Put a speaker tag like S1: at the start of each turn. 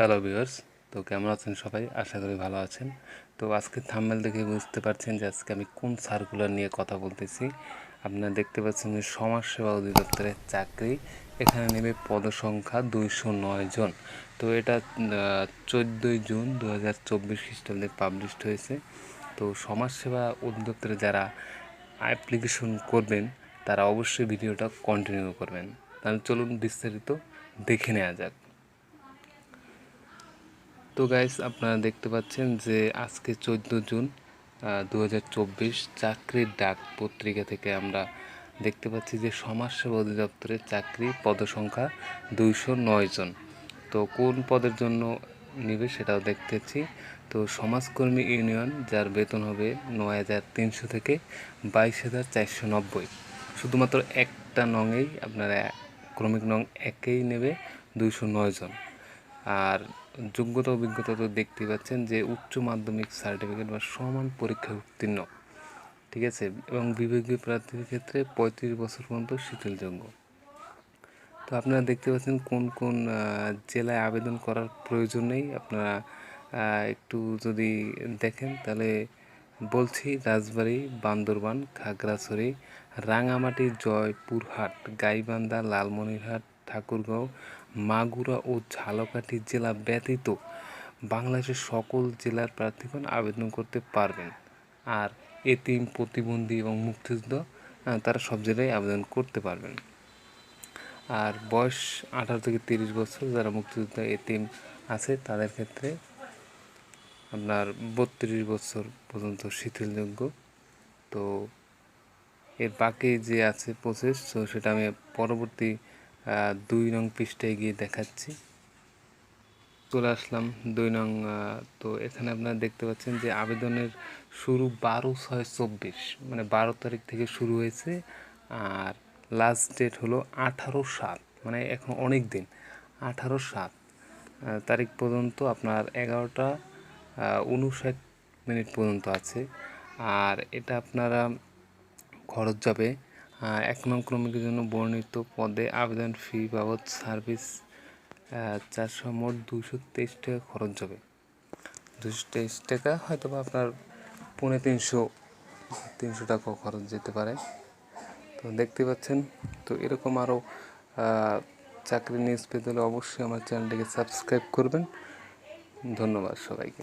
S1: Hello viewers, তো কেমন আছেন সবাই? আশা করি ভালো আছেন। তো আজকে থাম্বেল দেখে বুঝতে পারছেন যে আজকে আমি কোন সার্কুলার নিয়ে কথা বলতেছি। আপনারা দেখতে পাচ্ছেন যে সমাজসেবা অধিদপ্তরের চাকরি। এখানে নেবে পদসংখ্যা দুইশো নয় জন। তো এটা চোদ্দোই জুন দু হাজার চব্বিশ খ্রিস্টাব্দে পাবলিশড হয়েছে। তো সমাজসেবা অধিদপ্তরে যারা অ্যাপ্লিকেশন করবেন, তারা অবশ্যই ভিডিওটা কন্টিনিউ করবেন। তাহলে চলুন বিস্তারিত দেখে নেওয়া যাক। তো গাইস আপনারা দেখতে পাচ্ছেন যে আজকে চোদ্দ জুন দু হাজার চব্বিশ চাকরির ডাক পত্রিকা থেকে আমরা দেখতে পাচ্ছি যে সমাজসেবা অধিদপ্তরের চাকরি পদসংখ্যা দুইশো নয় জন। তো কোন পদের জন্য নিবে সেটাও দেখতেছি। তো সমাজকর্মী ইউনিয়ন, যার বেতন হবে নয় হাজার তিনশো থেকে বাইশ হাজার চারশো নব্বই। শুধুমাত্র একটা নঙেই আপনারা ক্রমিক নং একেই নেবে দুইশো নয় জন। আর যোগ্যতা, অভিজ্ঞতা তো দেখতেই পাচ্ছেন যে উচ্চ মাধ্যমিক সার্টিফিকেট বা সমান পরীক্ষায় উত্তীর্ণ। ঠিক আছে? এবং বিভাগীয় প্রার্থীর ক্ষেত্রে পঁয়ত্রিশ বছর পর্যন্ত শিথিলযোগ্য। তো আপনারা দেখতে পাচ্ছেন কোন কোন জেলায় আবেদন করার প্রয়োজন নেই। আপনারা একটু যদি দেখেন তাহলে বলছি, রাজবাড়ি, বান্দরবান, খাগড়াছড়ি, রাঙামাটি, জয়পুরহাট, গাইবান্ধা, লালমনিরহাট ঠাকুরগাঁও, মাগুরা ও ঝালকাঠি জেলা ব্যতীত বাংলাদেশের সকল জেলার প্রার্থীগণ আবেদন করতে পারবেন। আর এতিম প্রতিবন্ধী এবং মুক্তিযুদ্ধ তারা সব জেলায় আবেদন করতে পারবেন। আর বয়স আঠারো থেকে তিরিশ বছর, যারা মুক্তিযুদ্ধ এতিম আছে, তাদের ক্ষেত্রে আপনার বত্রিশ বছর পর্যন্ত শিথিলযোগ্য। তো এর বাকি যে আছে প্রসেস তো সেটা আমি পরবর্তী দুই নং পৃষ্ঠায় গিয়ে দেখাচ্ছি। চলে আসলাম দুই নং তো এখানে আপনারা দেখতে পাচ্ছেন যে আবেদনের শুরু বারো ছয় চব্বিশ মানে বারো তারিখ থেকে শুরু হয়েছে আর লাস্ট ডেট হলো আঠারো সাত মানে এখন অনেক দিন, আঠারো সাত তারিখ পর্যন্ত আপনার এগারোটা উনষাট মিনিট পর্যন্ত আছে। আর এটা আপনারা খরচ যাবে এক নং ক্রমিকের জন্য বর্ণিত পদে আবেদন ফি বাবদ সার্ভিস চারশো মোট দুশো তেইশ টাকা খরচ যাবে দুশো তেইশ টাকা হয়তো বা আপনার পৌনে তিনশো তিনশো টাকা খরচ যেতে পারে। তো দেখতে পাচ্ছেন, তো এরকম আরও চাকরি নিউজ পেতে হলে অবশ্যই আমার চ্যানেলটিকে সাবস্ক্রাইব করবেন। ধন্যবাদ সবাইকে।